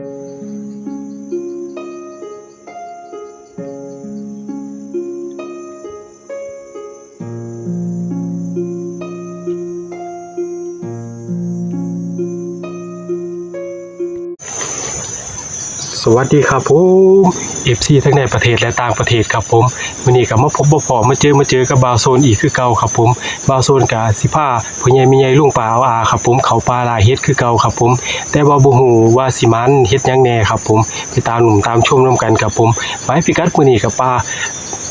Música สวัสดีครับผม FC ทั้งในประเทศและต่างประเทศครับผมวันนี้ก็มาพบบ่พอมาเจอมาเจอกับบาวโซนอีกคือเก่าครับผมบาวโซนกาสิพาพ่อใหญ่แม่ใหญ่ลุงป่าเอาอาครับผมเขาปลาลายเฮ็ดคือเก่าครับผม แต่ว่าบ่ฮู้ว่าสิมันเฮ็ดยังแน่ครับผมไปตามหนุ่มตามชมนํกันครับผมหมายพิกัดมือนี้กับปลา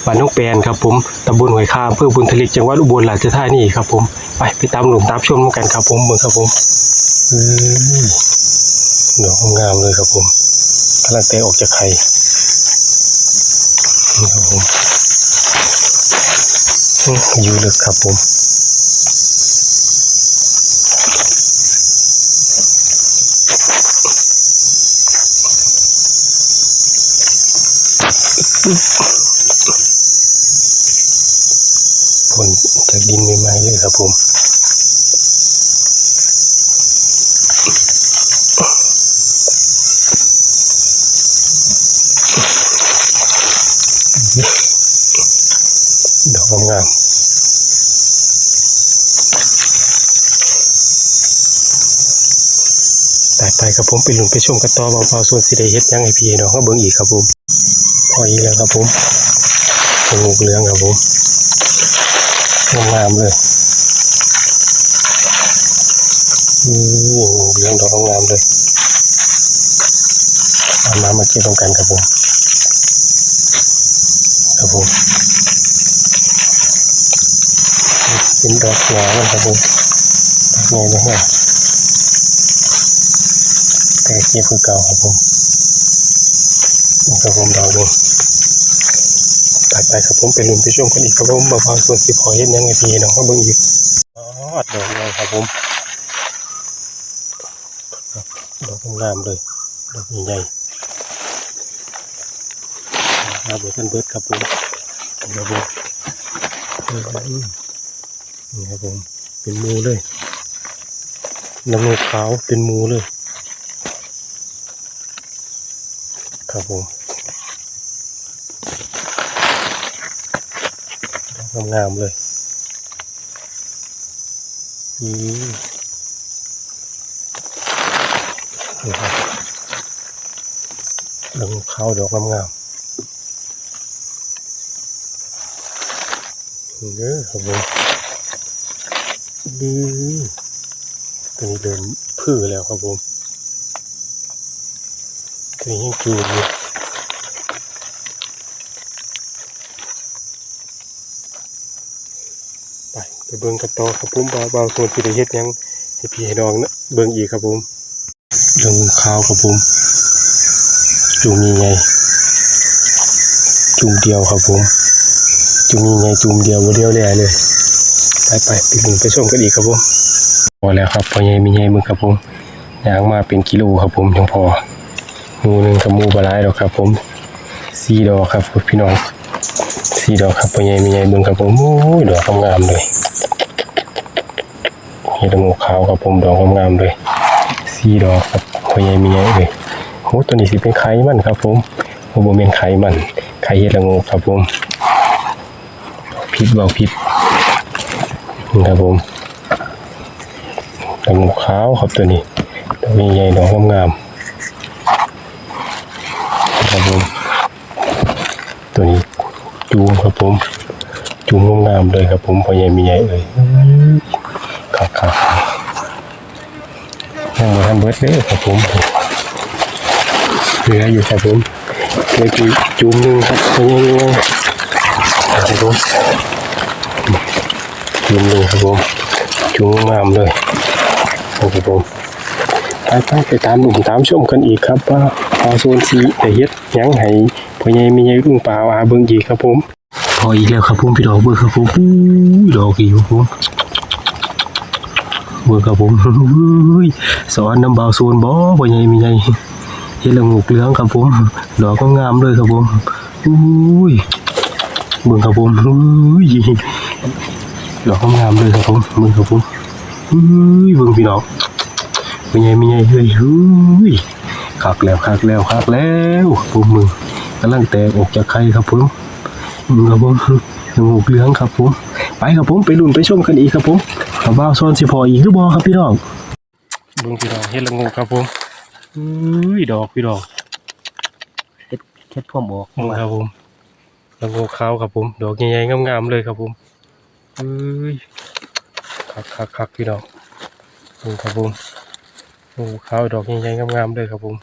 บ้านน้องแปนครับผมตำบลห้วยคาอำเภอบุญทลิกจังหวัดอุบลราชธานีครับผมไปไปตามหนุ่มตามชมนํกันครับผมเบิ่งครับผมเอ้ยดอกงามเลยครับผมำลังเตะออกจากไข่นี่ครับผมอื้ออยู่ลึกครับผมผลจากดินใหม่ๆเลยครับผม ดอกงามๆแต่ไปครับผมไปลุ้นไปชมกันต่อเบาๆส่วนสิได้เฮ็ดยังให้พี่น้องเขาเบิ่งอีกครับผมพออีกแล้วครับผมงูเหลืองครับผมงามเลยนี่งูเหลืองดอกงามเลยเอามามาเก็บตรงกันครับผมครับผม เป็นดอกหนามันครับผมดอกใหญ่เลยฮะแต่เก็บคือเก่าครับผมนี่ครับผมดอกหนึงไปไปครับผมไปลุ้นไปช่วงกันอีกครับผมมาพาส่วนสิพอเห็นยังไงพี่น้องเขาเบิ่งอีกอ๋อดอกใหญ่ครับผมดอกงามเลยดอกใหญ่ครับเบิดกันเบิดครับผมครับผมอืม นี่ครับผมเป็นมูเลยน้ำเงินขาวเป็นมูเลย ครับผมงามๆเลยนี่นี่ครับน้ำเงินขาวดอกงามๆนี่เด้อครับผม ดีตัวนี้เดินพื้อแล้วครับผมตัวนี้ยังจูดอยู่ไปไปเบิ่งกันต่อครับผมบาบาวโซนสิได้เฮ็ดยังให้พี่ให้น้องนะเบิ่งอีกครับผมเรื่องข้าวครับผมจุ่มยังไง จุ่มเดียวครับผมจุ่มยังไงจุ่มเดียวบ่เดียวแลเลย ไปไปไปดูไปชมกันอีกครับผมพอแล้วครับพอใหญ่มีใหญ่มึงครับผมย่างมาเป็นกิโลครับผมยังพองูหนึ่งกับมูบาลายดอกครับ ผมสี่ดอกครับพี่น้องสี่ดอกครับพอใหญ่มีใหญ่มึงครับผมโอ้ยดอกงามเลยเห็ดงูขาวครับผมดอกงามเลยสี่ดอกครับพอใหญ่มีใหญ่เลยโอ้ตัวนี้สิเป็นไข่มันครับ ผมโอ้โหเป็นไข่มันไข่เห็ดละงูครับผมพิษเบาพิษ ครับผมดอกหมูขาวครับตัวนี้ดอกใหญ่ๆดอกงามๆครับผมตัวนี้จูมครับผม จูมงามๆเลยครับผมพอใหญ่มีใหญ่เอ่ยครับครับยังมาทำเบิร์ดเลยครับผมเหลืออยู่ครับผมเหลือจูจูมหนึงครับพอใหญ่ๆครับผม จุ่มเลยครับผมจุ่มงามเลยครับผมไปไปไปตามหนุ่มตามชมกันอีกครับว่าเอโซนสีแต่เฮ็ดยังให้พ่อใหญ่มีใหญ่ลุงป่าอาเบิ่งอีกครับผมพออีกแล้วครับผมพี่ดอกเบิ่งครับผมดอกอีกครับผมเบิ่งครับผมสอนน้ำเบาโซนบ่พ่อใหญ่มีใหญ่เฮ็ดละงูกเหลืองครับผมดอกก็งามเลยครับผมอุ้ยเบิ่งครับผมอุ้ย ดอกงามๆเลยครับผมมึงครับผมอุ้ยเบิ่งพี่น้องเป็นไงเป็นไงเฮ้ยเฮ้ยคักแล้วคักแล้วคักแล้วผมมึงกำลังแตกออกจากไข่ครับผมมึงครับผมสงกเหลืองครับผม ไปครับผมไปลุ้นไปชมกันอีกครับผมเอาบ้าวโซนสิพออีกหรือบ่ครับพี่น้องเบิ่งพี่น้องเฮ็ดละงูครับผมอุ้ยดอกพี่น้องเฮ็ดเฮ็ดพ่วมออกมึงครับผมละงูขาวครับผม ดอกใหญ่ๆงามๆเลยครับผม อุ้ยคักคักคักพี่น้องมึงครับผมละงูขาวดอกใหญ่ๆงามๆเลยครับผม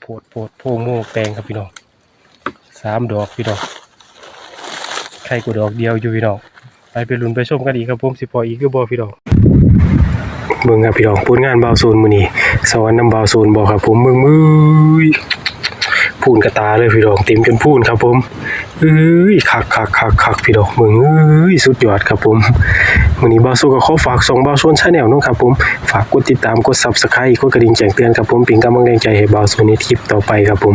โพดโพดโพงโมกแตงครับพี่น้องสามดอกพี่น้องใครกูดอกเดียวอยู่พี่น้องไปไปลุ้นไปชมกันอีกครับผมสิพออีกก็บอพี่น้องเบิ่งครับพี่น้องผลงานบาโซนมือนี้สวรรค์นำบาโซนบ่ครับผมเบิ่งมือพูนกระตาเลยพี่น้องเต็มจนพูนครับผม เอ้ยคักคักคักคักพี่ดอกมึงเอ้ยสุดยอดครับผมมื้อนี้บาวโซก็ขอฝากส่งบาวโซนชาแนลน้องครับผม ฝากกดติดตามกดซับสไครต์กดกระดิ่งแจ้งเตือนครับผมเป็นกำลังแรงใจให้บาวโซนในคลิปต่อไปครับผม